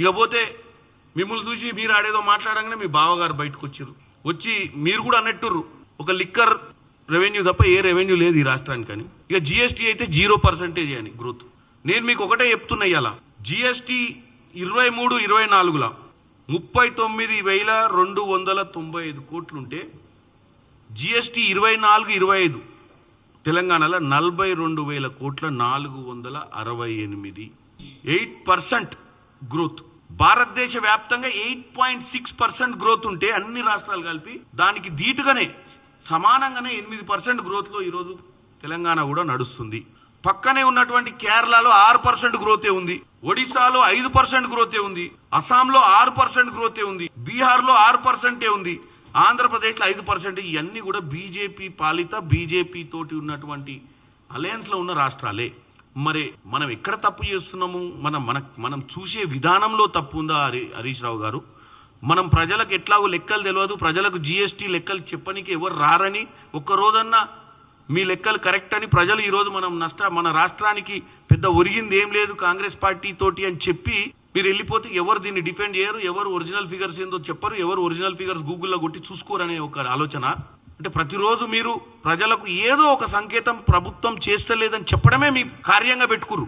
ఇక పోతే మిమ్మల్ని చూసి మీరు ఆడేదో మాట్లాడంగానే మీ బావగారు బయటకు వచ్చారు వచ్చి మీరు కూడా అన్నట్టుర్రు. ఒక లిక్కర్ రెవెన్యూ తప్ప ఏ రెవెన్యూ లేదు ఈ రాష్ట్రానికి అని. ఇక జిఎస్టీ అయితే జీరో పర్సెంటేజ్ అని గ్రోత్. నేను మీకు ఒకటే చెప్తున్నా ఇవాళ జిఎస్టీ ఇరవై మూడు ఇరవై నాలుగులా ముప్పై తొమ్మిది వేల రెండు వందల తొంభై ఐదు కోట్లుంటే జిఎస్టీ ఇరవై నాలుగు ఇరవై ఐదు తెలంగాణలో నలభై రెండు వేల కోట్ల నాలుగు వందల అరవై ఎనిమిది. ఎయిట్ పర్సెంట్ గ్రోత్ భారతదేశ వ్యాప్తంగా eight point six percent growth ఉంటే అన్ని రాష్ట్రాలు కలిపి దానికి ధీటుగానే సమానంగానే ఎనిమిది పర్సెంట్ గ్రోత్లో ఈరోజు తెలంగాణ కూడా నడుస్తుంది. పక్కనే ఉన్నటువంటి కేరళలో ఆరు పర్సెంట్ గ్రోతే ఉంది. ఒడిశాలో ఐదు పర్సెంట్ గ్రోతే ఉంది. అస్సాంలో ఆరు పర్సెంట్ గ్రోతే ఉంది. బీహార్లో ఆరు పర్సెంటే ఉంది. ఆంధ్రప్రదేశ్లో ఐదు పర్సెంట్. ఇవన్నీ కూడా బీజేపీ పాలిత బీజేపీ తోటి ఉన్నటువంటి అలయన్స్లో ఉన్న రాష్ట్రాలే. మరి మనం ఎక్కడ తప్పు చేస్తున్నాము? మనం మన మనం చూసే విధానంలో తప్పు ఉందా హరి హరీష్ రావు గారు? మనం ప్రజలకు ఎట్లాగో లెక్కలు తెలియదు ప్రజలకు జీఎస్టీ లెక్కలు చెప్పనికి ఎవరు రారని ఒక్క రోజన్నా మీ లెక్కలు కరెక్ట్ అని ప్రజలు ఈరోజు మనం నష్ట మన రాష్ట్రానికి పెద్ద ఒరిగింది ఏం లేదు కాంగ్రెస్ పార్టీ తోటి అని చెప్పి మీరు వెళ్ళిపోతే ఎవరు దీన్ని డిఫెండ్ చేయరు? ఎవరు ఒరిజినల్ ఫిగర్స్ ఏందో చెప్పరు? ఎవరు ఒరిజినల్ ఫిగర్స్ గూగుల్లో కొట్టి చూసుకోరనే ఒక ఆలోచన. అంటే ప్రతిరోజు మీరు ప్రజలకు ఏదో ఒక సంకేతం ప్రభుత్వం చేస్తలేదని చెప్పడమే మీ కార్యంగా పెట్టుకురు